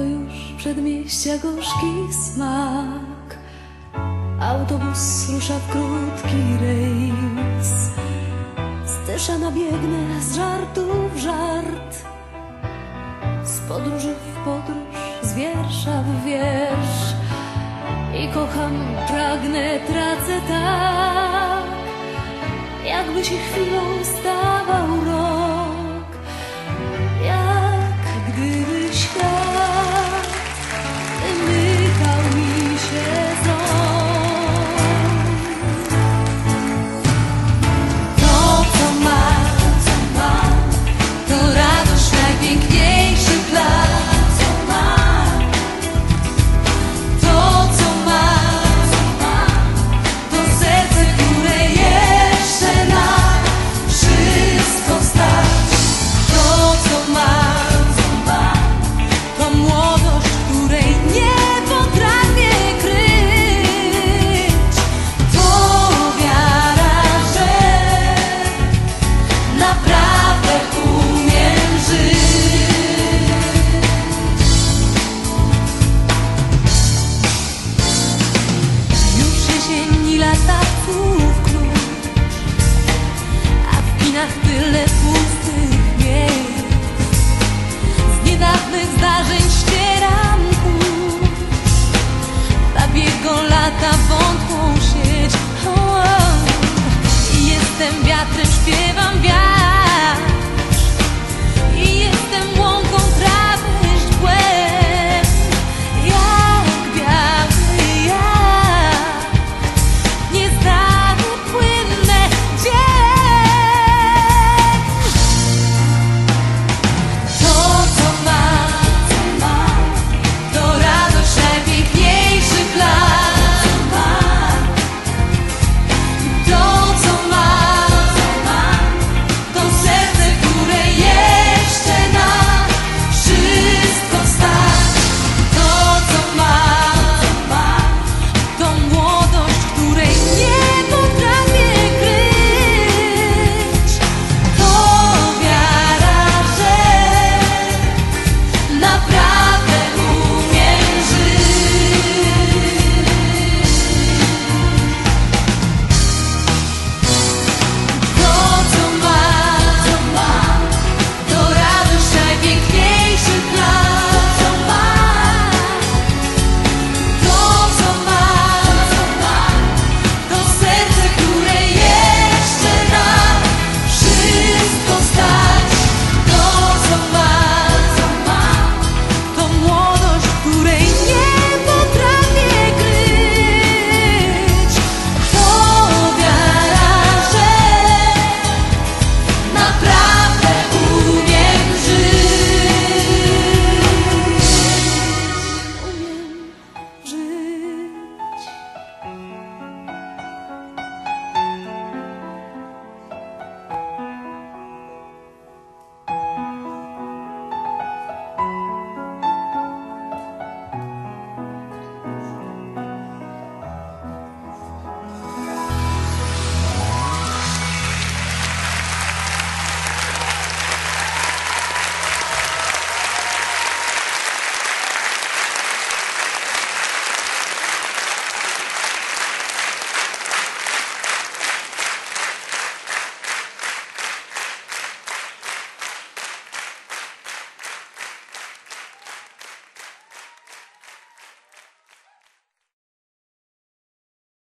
to już przedmieścia gorzki smak. Autobus rusza w krótki rejs. Stysza nabiegnę z żartu w żart. Z podróży w podróż, z wiersza w wiersz. I kocham, pragnę, tracę tak, jakby się chwilą stawał rok.